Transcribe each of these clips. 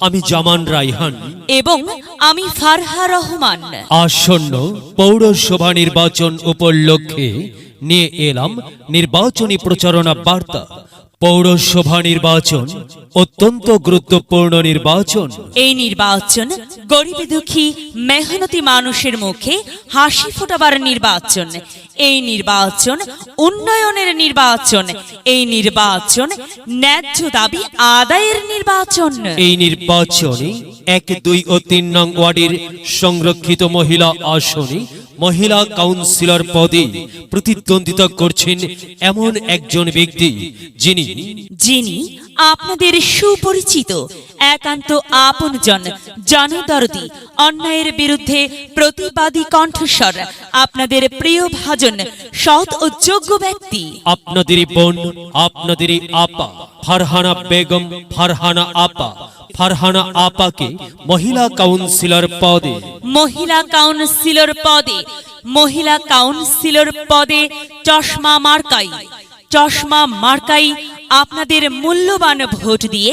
আমি জামান রাইহান এবং আমি ফারহা রহমান। আসন্ন পৌরসভা নির্বাচন উপলক্ষে নিয়ে এলাম নির্বাচনী প্রচারণা বার্তা। পৌরসভা নির্বাচন অত্যন্ত গুরুত্বপূর্ণ নির্বাচন। এই নির্বাচন গরিব দুঃখী মেহনতি মানুষের মুখে হাসি ফোটাবার নির্বাচন। এই নির্বাচন উন্নয়নের নির্বাচন। এই নির্বাচন ন্যায্য দাবি আদায়ের নির্বাচন। এই নির্বাচনে এক দুই ও তিন নং ওয়ার্ডের সংরক্ষিত মহিলা আসনে মহিলা কাউন্সিলর পদে প্রতিদ্বন্দ্বিতা করছেন এমন একজন ব্যক্তি যিনি যিনি আপনাদের সুপরিচিত একান্ত আপনজন জনদরদি অন্যায়ের বিরুদ্ধে প্রতিবাদী কণ্ঠস্বর। আপনাদের প্রিয় ভাজন সৎ ও যোগ্য ব্যক্তি। আপনাদেরই বোন আপনাদেরই আপা ফারহানা বেগম ফারহানা আপা ফারহানা আপাকে মহিলা কাউন্সিলর পদে। মহিলা কাউন্সিলর পদে মহিলা কাউন্সিলর পদে চশমা মার্কাই। চশমা মার্কাই আপনাদের মূল্যবান ভোট দিয়ে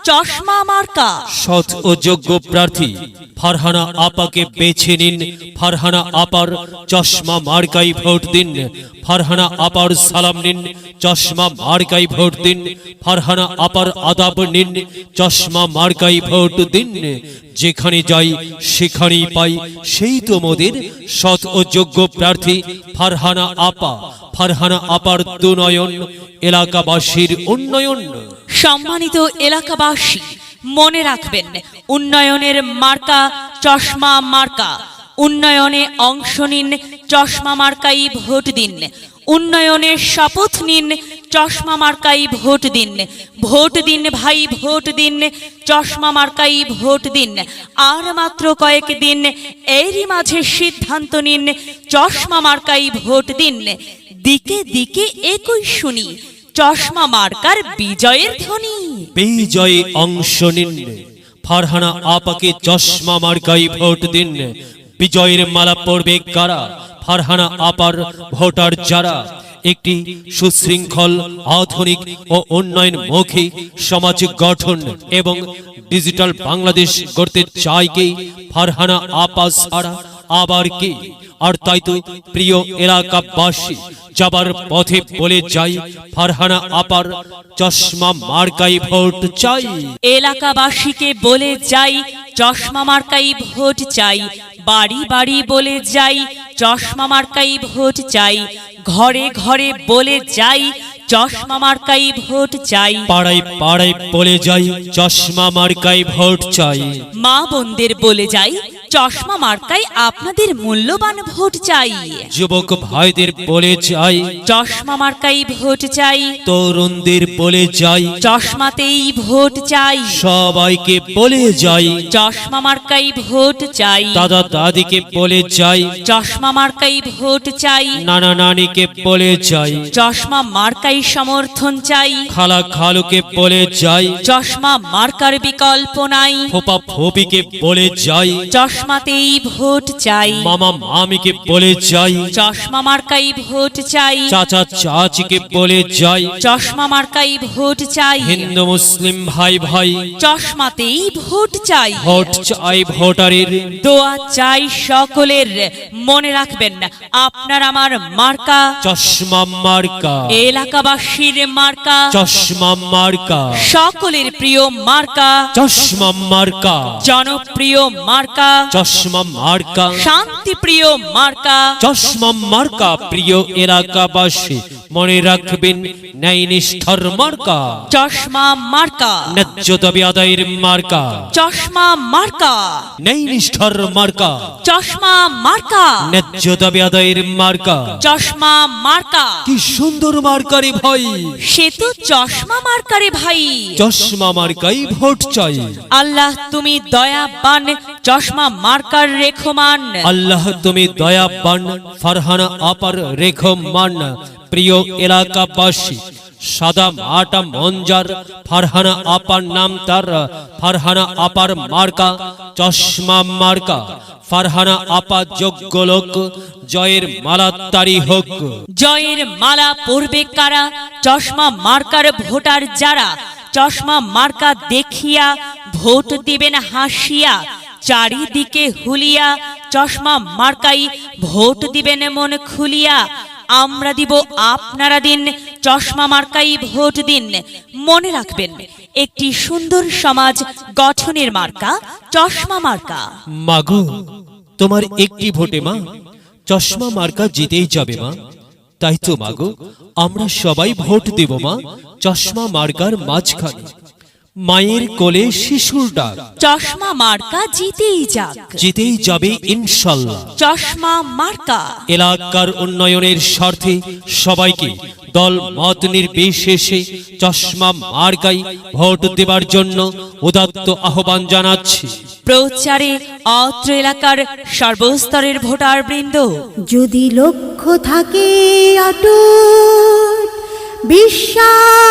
চশমা সৎ ও প্রার্থী, ফারহানা আপাকে বেছে নিন। ফারহানা আপার চশমা ভোট দিন। ফারহানা আপার সালাম নিন। চশমা ভোট দিন। ফারহানা আপার আদাব নিন। চশমা ভোট দিন। যেখানে যাই, সেখানেই পাই। সেই তো মোদের সৎ ও যোগ্য প্রার্থী, ফারহানা আপা। ফারহানা আপার দুনয়ন, এলাকাবাসীর উন্নয়ন। সম্মানিত এলাকাবাসী, মনে রাখবেন, উন্নয়নের মার্কা চশমা মার্কা। উন্নয়নে অংশ নিন, চশমা মার্কাই ভোট দিন। উন্নয়নের শপথ নিন, চশমা মার্কাই ভোট দিন। ভোট দিন ভাই, ভোট দিন, চশমা মার্কাই ভোট দিন। আর মাত্র কয়েক দিন, এরই মাঝে সিদ্ধান্ত নিন, চশমা মার্কাই ভোট দিন। দিকে দিকে একই শুনি চশমা মার্কার বিজয়ের ধ্বনি। বিজয়ে অংশ নিন। ফারহানা আপাকে চশমা মার্কাই ভোট দিন। বিজয়ের মালা পড়বে কারা? ফারহানা আপার ভোটার যারা? একটি সুশৃঙ্খল, আধুনিক ও উন্নয়নমুখী সমাজ গঠন এবং ডিজিটাল বাংলাদেশ গড়তে চায় কে? ফারহানা আপা ছাড়া আবার কে? আর তাই তো প্রিয় এলাকাবাসী যাবার পথে বলে যাই ফারহানা আপার চশমা মার্কাই ভোট চাই। এলাকাবাসীকে বলে যাই চশমা মার্কাই ভোট চাই। বাড়ি বাড়ি বলে যাই চশমা মার্কাই ভোট চাই। ঘরে ঘরে বলে যাই চশমা মার্কাই ভোট চাই। পাড়ায় পাড়ায় বলে যাই চশমা মার্কাই ভোট চাই। মা বোনদের বলে যাই চশমা মার্কাই আপনাদের মূল্যবান ভোট চাই। যুবক ভাইদের বলে যাই চশমা মার্কাই ভোট চাই। তরুণদের বলে যাই চশমাতেই ভোট চাই। সবাইকে বলে যাই। চশমা মার্কাই ভোট চাই। দাদা দাদিকে বলে যাই। চশমা মার্কাই ভোট চাই। নানা নানিকে বলে যাই। চশমা মার্কাই সমর্থন চাই। খালা খালুকে বলে যাই। চশমা মার্কার বিকল্প নাই। ফোপা ফোপিকে বলে যাই। চশমাতেই ভোট চাই। মামা মামিকে বলে যাই। চশমা মার্কাই ভোট চাই। চাচা চাচিকে বলে যাই। চশমা মার্কাই ভোট চাই। হিন্দু মুসলিম ভাই ভাই। চশমাতেই ভোট চাই। ভোট চাই ভোটারের। দোয়া চাই সকলের। মনে রাখবেন আপনার আমার মার্কা। চশমা মার্কা। এলাকাবাসীর মার্কা। চশমা মার্কা। সকলের প্রিয় মার্কা। চশমা মার্কা। জনপ্রিয় মার্কা। চশমা মার্কা। শান্তিপ্রিয় মার্কা। চশমা মার্কা প্রিয় এলাকাবাসী মনে রাখবেন ন্যায় নিষ্ঠার মার্কা। চশমা মার্কা। ন্যায্য দাবি আদায়ের মার্কা। চশমা মার্কা। ন্যায় নিষ্ঠার মার্কা। চশমা মার্কা। ন্যায্য দাবি আদায়ের মার্কা। চশমা মার্কা। কি সুন্দর মার্কারে ভাই। সে তো চশমা মার্কারে ভাই। চশমা মার্কাই ভোট চাই। আল্লাহ তুমি দয়াবান চশমা মার্কার রেখমান। আল্লাহ তুমি দয়াবান ফারহানা আপার রেখো মান প্রিয় এলাকাবাসী সাদা আটা মঞ্জার ফারহানা আপার নাম তার ফারহানা আপার মার্কা চশমা মার্কা ফারহানা আপা যোগ্য লোক জয়ের মালা তারি হোক। জয়ের মালা পরবে কারা? চশমা মার্কার ভোটার যারা? চশমা মার্কা দেখিয়া ভোট দিবেন হাসিয়া। চারিদিকে হুলিয়া, চশমা মার্কাই, ভোট দিবেন মন খুলিয়া। আমরা দিব আপনারা দিন, চশমা মার্কাই, ভোট দিন। মনে রাখবেন, একটি সুন্দর সমাজ গঠনের মার্কা, চশমা মার্কা। মাগু, তোমার একটি ভোটে মা, চশমা মার্কা জিতেই যাবে মা। তাই তো মাগো, আমরা সবাই ভোট দেব মা, চশমা মার্কার মাঝখানে। মায়ের কোলে শিশুর ডাক। চশমা মার্কা জিতেই যাক। জিতেই যাবে ইনশাল্লাহ। চশমা মার্কা। এলাকার উন্নয়নের স্বার্থে সবাইকে দল মত নির্বিশেষে চশমা মার্কাই ভোট দেবার জন্য উদাত্ত আহ্বান জানাচ্ছি। প্রচারে অত্র এলাকার সর্বস্তরের ভোটার বৃন্দ যদি লক্ষ্য থাকে অটুট বিশ্বাস